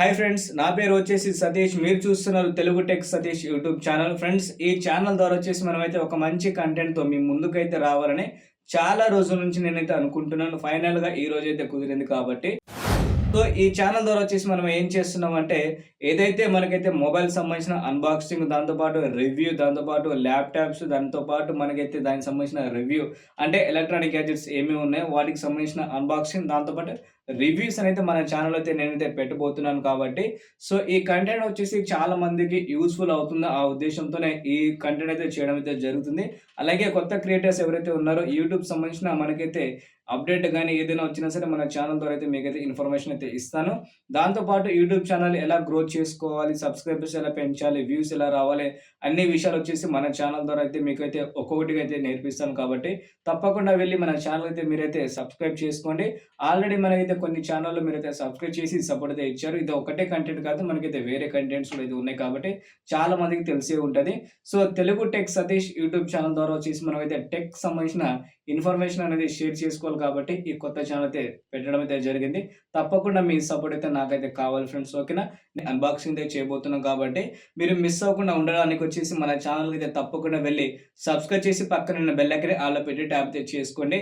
Hi friends నా పేరు వచ్చేసి సతీష్. మీరు చూస్తున్నారు Telugu tech Satish YouTube channel. Friends ఈ ఛానల్ ద్వారా వచ్చేసి మనమైతే ఒక మంచి కంటెంట్తో మీ ముందుకైతే రావాలని చాలా రోజుల నుంచి నేనైతే అనుకుంటున్నాను. ఫైనల్గా ఈ రోజు అయితే కుదిరింది కాబట్టి. సో ఈ ఛానల్ ద్వారా వచ్చేసి మనం ఏం చేస్తున్నాం అంటే ఏదైతే మనకైతే మొబైల్ సంబంధించిన అన్బాక్సింగ్ దాంతోపాటు రివ్యూ దాంతోపాటు ల్యాప్టాప్స్ దాంతోపాటు మనకైతే దానికి సంబంధించిన రివ్యూ అంటే ఎలక్ట్రానిక్ గ్యాజెట్స్ ఏమేమి ఉన్నాయో వాటికి సంబంధించిన అన్బాక్సింగ్ దాంతోపాటు రివ్యూస్ అయితే మన ఛానల్ అయితే నేనైతే పెట్టబోతున్నాను కాబట్టి సో ఈ కంటెంట్ వచ్చేసి చాలా మందికి యూస్ఫుల్ అవుతుంది ఆ ఉద్దేశంతోనే ఈ కంటెంట్ అయితే చేయడం అయితే జరుగుతుంది. అలాగే కొత్త క్రియేటర్స్ ఎవరైతే ఉన్నారో యూట్యూబ్ సంబంధించిన మనకైతే అప్డేట్ కానీ ఏదైనా వచ్చినా సరే మన ఛానల్ ద్వారా అయితే మీకైతే ఇన్ఫర్మేషన్ అయితే ఇస్తాను. దాంతోపాటు యూట్యూబ్ ఛానల్ ఎలా గ్రోత్ చేసుకోవాలి సబ్స్క్రైబర్స్ ఎలా పెంచాలి వ్యూస్ ఎలా రావాలి అన్ని విషయాలు వచ్చేసి మన ఛానల్ ద్వారా అయితే మీకైతే ఒక్కొక్కటిగా అయితే నేర్పిస్తాను కాబట్టి తప్పకుండా వెళ్ళి మన ఛానల్ అయితే మీరైతే సబ్స్క్రైబ్ చేసుకోండి. ఆల్రెడీ మనకైతే కొన్ని ఛానల్లో మీరైతే సబ్స్క్రైబ్ చేసి సపోర్ట్ అయితే ఇచ్చారు. ఇది ఒకటే కంటెంట్ కాదు మనకైతే వేరే కంటెంట్స్ కూడా అయితే ఉన్నాయి కాబట్టి చాలా మందికి తెలిసే ఉంటుంది. So Telugu tech Satish YouTube channel ద్వారా వచ్చేసి మనం అయితే టెక్ సంబంధించిన ఇన్ఫర్మేషన్ అనేది షేర్ చేసుకోవాలి కాబట్టి ఈ కొత్త ఛానల్ అయితే పెట్టడం అయితే జరిగింది. తప్పకుండా మీ సపోర్ట్ అయితే నాకైతే కావాలి ఫ్రెండ్స్ ఓకేనా అన్బాక్సింగ్ అయితే చేయబోతున్నాం కాబట్టి మీరు మిస్ అవ్వకుండా ఉండడానికి వచ్చేసి మన ఛానల్ అయితే తప్పకుండా వెళ్ళి సబ్స్క్రైబ్ చేసి పక్కన ఉన్న బెల్ ఆల్లో పెట్టి ట్యాప్ అయితే చేసుకోండి.